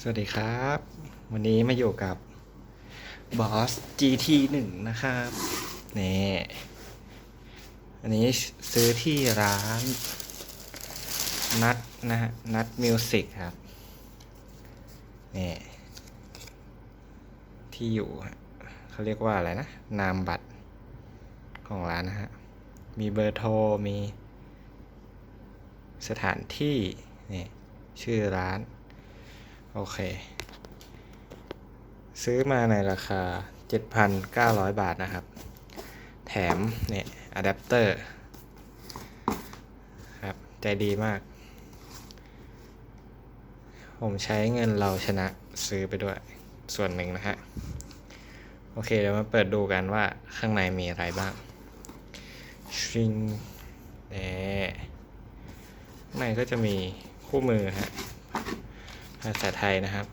สวัสดีครับ วันนี้มาอยู่กับ Boss GT 1นะครับนี่อันนี้ซื้อที่ร้านนัดนะฮะนัดมิวสิกครับนี่ที่อยู่เขาเรียกว่าอะไรนะ นามบัตรของร้านนะฮะ มีเบอร์โทร มีสถานที่นี่ชื่อร้าน โอเค ซื้อมาในราคา 7,900 บาทนะครับ แถมเนี่ยอะแดปเตอร์ครับใจดีมาก ผมใช้เงินเราชนะซื้อไปด้วยส่วนหนึ่งนะฮะ โอเคเดี๋ยวมาเปิดดูกันว่าข้างในมีอะไรบ้างชิงเน่ข้างในก็จะมีคู่มือฮะ ภาษาไทยนะครับ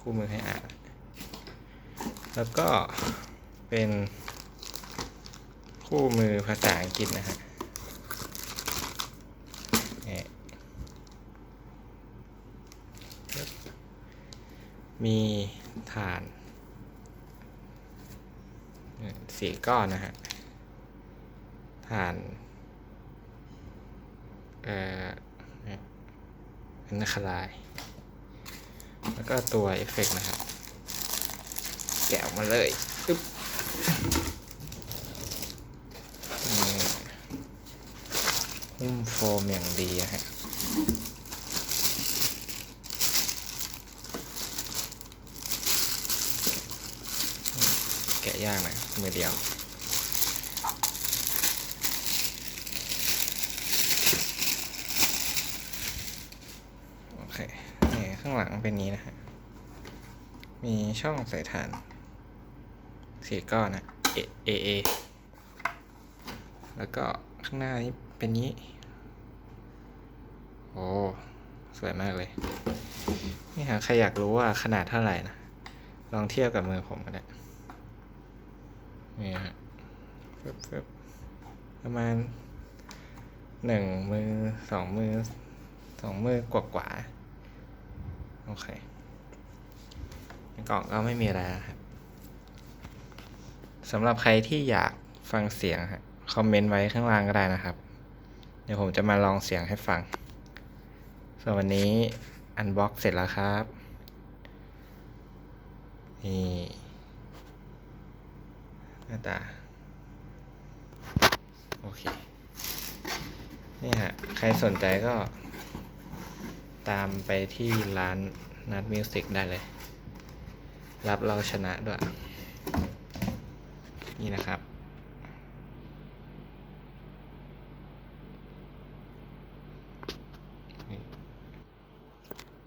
คู่มือให้อ่าน แล้วก็เป็นคู่มือภาษาอังกฤษนะฮะมีฐานสี่ก้อนนะฮะฐานเอ่อ นนักลาย แล้วก็ตัวเอฟเฟกต์นะครับแกะออกมาเลยอึ๊บหุ้มโฟมอย่างดีอะฮะแกะยากหนะมือเดียว เคนี่ข้างหลังเป็นนี้นะฮะ มีช่องใส่ฐานสี่ก้อนนะ A A A แล้วก็ข้างหน้านี้เป็นนี้ โอ้ สวยมากเลย นี่ฮะใครอยากรู้ว่าขนาดเท่าไหร่นะ ลองเทียบกับมือผมก็ได้ นี่ฮะฟึบฟึบประมาณหนึ่งมือสองมือสองมือกว่ากว่า โอเคในกล่องก็ไม่มีอะไรครับสำหรับใครที่อยากฟังเสียงฮะคอมเมนต์ไว้ข้างล่างก็ได้นะครับ เดี๋ยวผมจะมาลองเสียงให้ฟังส่วนวันนี้อันบ็อกเสร็จแล้วครับ นี่หน้าตา โอเค นี่ฮะ ใครสนใจก็ ตามไปที่ร้านนัดมิวสิกได้เลย รับเราชนะด้วย นี่นะครับ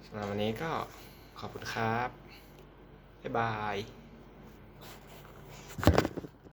สำหรับวันนี้ก็ขอบคุณครับ บ๊ายบาย